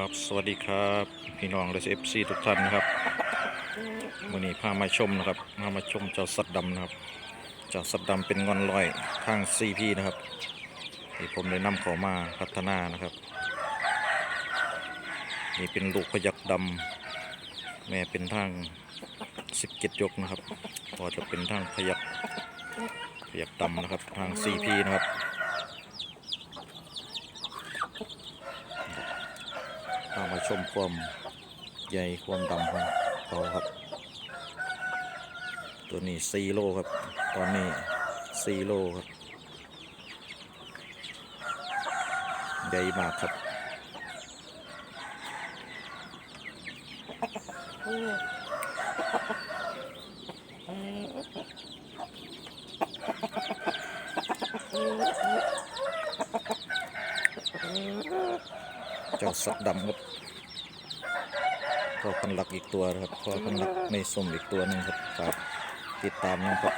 ครับ สวัสดีครับพี่น้องและเอฟซีทุกท่านนะครับวันนี้พามาชมนะครับพามาชมเจ้าสัตว์ดำนะครับเจ้าสัตว์ดำเป็นงอนลอยทางซีพีนะครับที่ผมได้นำเขามาพัฒนานะครับ นี่เป็นลูกพยักดำแม่เป็นทางสิบเจ็ดยกนะครับพอจะเป็นทางพยักพยักดำนะครับทางซีพีนะครับ พามาชมความใหญ่ความดำของเขาครับ ตัวนี้ซีโลครับ ตอนนี้ซีโลครับ ใหญ่มากครับ เจ้าสักดำครับพ่อพันหลักอีกตัวครับพ่อพันหลักในสมอีกตัวหนึ่งครับฝากติดตามนะครับ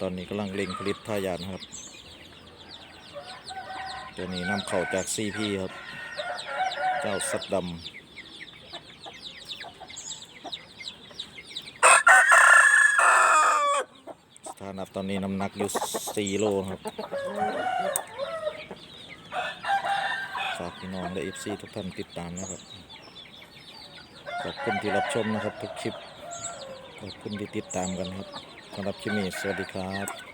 ตอนนี้กำลังเล็งผลิตทายานครับ ตัวนี้นำเข้าจากซีพีครับ เจ้าสักดำสถานะตอนนี้น้ำหนักอยู่4โลครับากพี่น้องและเอฟซีทุกท่านติดตามนะครับ ขอบคุณที่รับชมนะครับทุกคลิป ขอบคุณที่ติดตามกันครับสำหรับคลิปนี้สวัสดีครับ